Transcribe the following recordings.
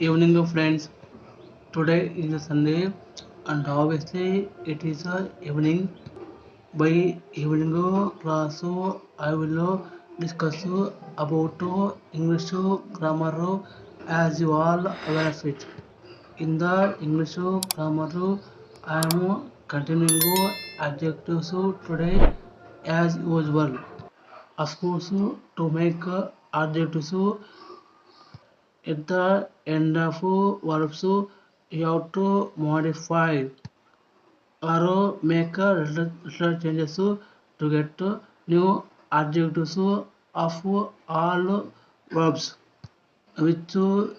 evening friends today is a sunday and obviously it is a evening by evening class i will discuss about english grammar as you all aware of it in the english grammar i am continuing adjectives today as usual of course to make adjectives at the end of verbs you have to modify or make a little, little changes to get new adjectives of all verbs which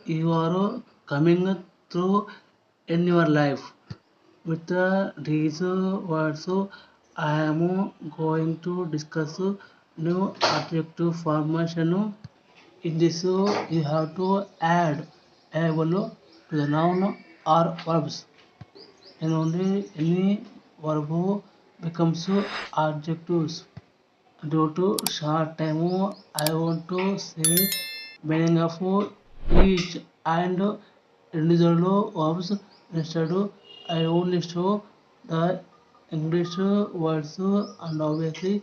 you are coming through in your life with these words i am going to discuss new adjective formation in this you have to add able to the noun or verbs and only any verb becomes adjectives due to short time i want to say meaning of each and individual verbs instead i only show the english words and obviously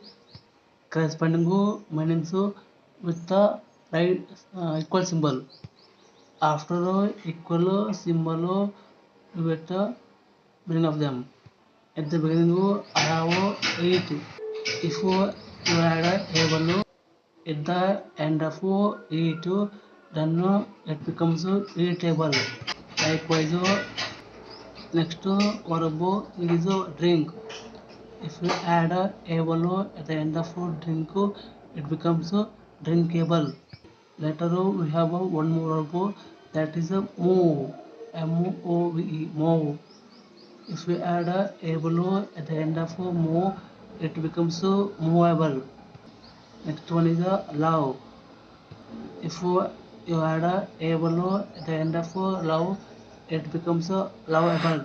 corresponding meanings with the right uh, equal symbol after equal symbol you get the meaning of them at the beginning i have eight if you add able at the end of it then it becomes irritable likewise next verb is drink if you add able at the end of drink it becomes drinkable later we have one more verb that is a move m o v e move if we add a able at the end of a move it becomes a movable. Next one is a love. If you add a able at the end of a love it becomes a lovable.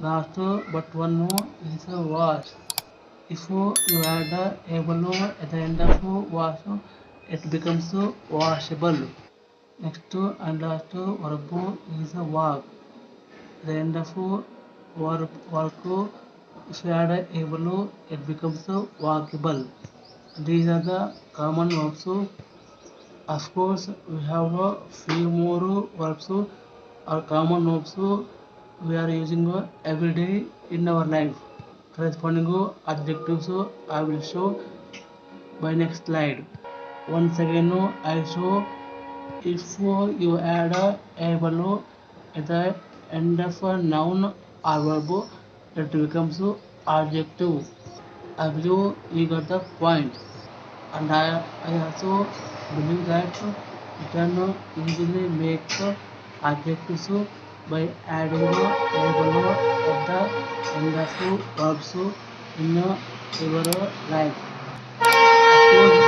Last but one more is a wash. If you add a able at the end of a wash it becomes washable next and last verb is walk at the end of verb work if you add able it becomes walkable these are the common verbs of course we have a few more verbs or common verbs we are using every day in our life corresponding adjectives i will show by next slide once again show if you add a able at the end of a noun or verb it becomes adjective i believe you got the point and i, I also believe that you can easily make adjectives by adding able at the end of verbs in your life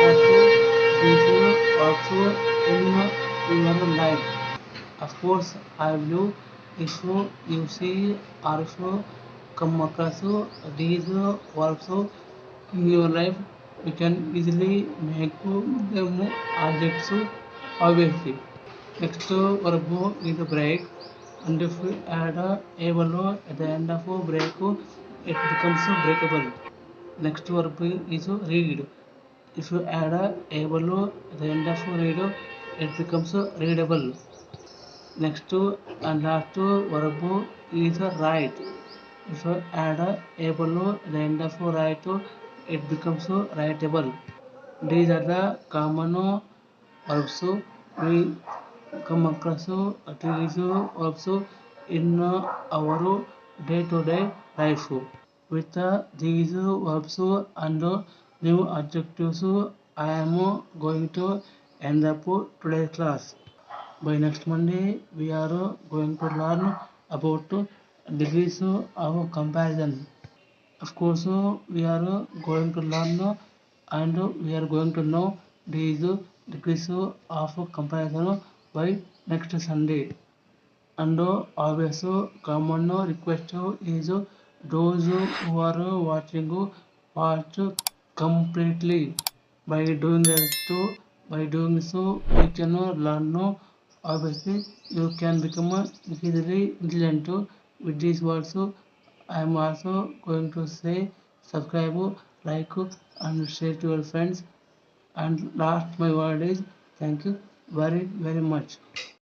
across these verbs in your life of course i will if you see you come across these verbs in your life you can easily make them adjectives obviously. Next verb is break and if we add a able at the end of break it becomes breakable. Next verb is read if you add a able at the end of read it becomes readable. Next to and last to verb is a write. If you add a able at the end of write it becomes writable. These are the common verbs. We come across these verbs in our day to day life. With these verbs and new adjectives i am going to end up today's class by next monday we are going to learn about degrees of comparison of course we are going to learn and we are going to know these degrees of comparison by next sunday and always common request is those who are watching watch completely by doing this that by doing so you can learn no obviously you can become a easily intelligent. With these words i am also going to say subscribe like and share to your friends. And last my word is thank you very very much